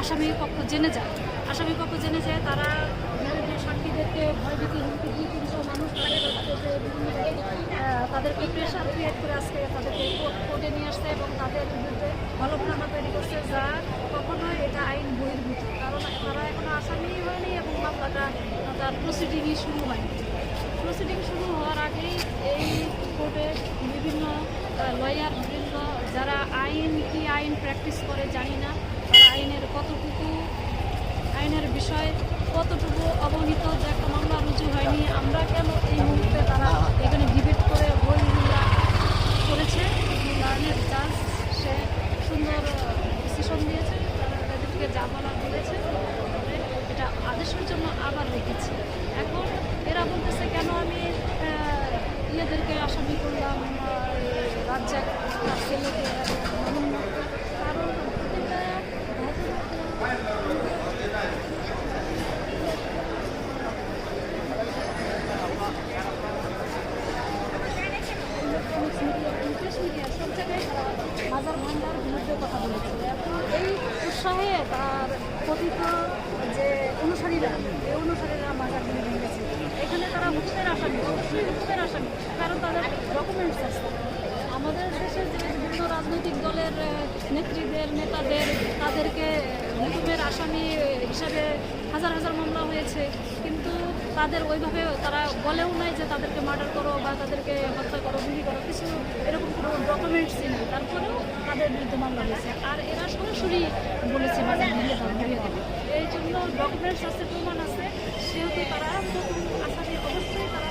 আসামি পক্ষ জেনে যায়। আসামি পক্ষ জেনে যায় তারা সাক্ষীদেরকে ভয়ভীতি হুমকি দিয়ে কিন্তু মানুষ তাদেরকে প্রেশার ক্রিয়েট করে আজকে তাদেরকে কোর্ট- নিয়ে আসছে এবং তাদের বিরুদ্ধে হলফনামা তৈরি করছে যা কখনোই এটা আইন বহির্ভূত। কারণ তারা এখনও আসামি হয়নি এবং মামলাটা, তার প্রসিডিংই শুরু হয়নি। প্রসিডিং শুরু হওয়ার আগেই এই কোর্টে বিভিন্ন লয়ার বিভিন্ন যারা আইন, কি আইন প্র্যাকটিস করে জানি না তারা আইনের কতটুকু আইনের বিষয় কতটুকু অবহিত যে একটা মামলা রুজু হয়নি, আমরা কেন এই মুহূর্তে তারা এখানে ডিবেট করে বইগুলা করেছে? লার্নের চান্স সে সুন্দর ডিসিশন দিয়েছে তাদেরকে যা বলা বলেছে এটা আদেশের জন্য আবার রেখেছে। এখন এরা বলতেছে, কেন আমি ইয়েদেরকে আসামি করলাম রাজ্জাক তার ছেলেকে ইংলিশ মিডিয়া সব জায়গায় মাজার ভান্ডার বিরুদ্ধে কথা বলেছে এই উৎসাহে তার কথিত যে অনুসারীরা এই অনুসারীরা মাজার ভেঙে ভেঙেছে এখানে তারা হুকুমের আসামি অবশ্যই আসামি কারণ তাদের ডকুমেন্টস আছে আমাদের দেশে যে বিভিন্ন রাজনৈতিক দলের নেত্রীদের নেতাদের তাদেরকে হুকুমের আসামি হিসাবে হাজার হাজার মামলা হয়েছে কিন্তু তাদের ওইভাবে তারা বলেও নাই যে তাদেরকে মার্ডার করো বা তাদেরকে হত্যা ডকুমেন্টস ছিল তারপরেও তাদের বিরুদ্ধে মামলা হয়েছে। আর এরা সরাসরি বলেছে মানে বাজার এই জন্য ডকুমেন্টস আছে প্রমাণ আছে, সেহেতু তারা আসামি অবশ্যই তারা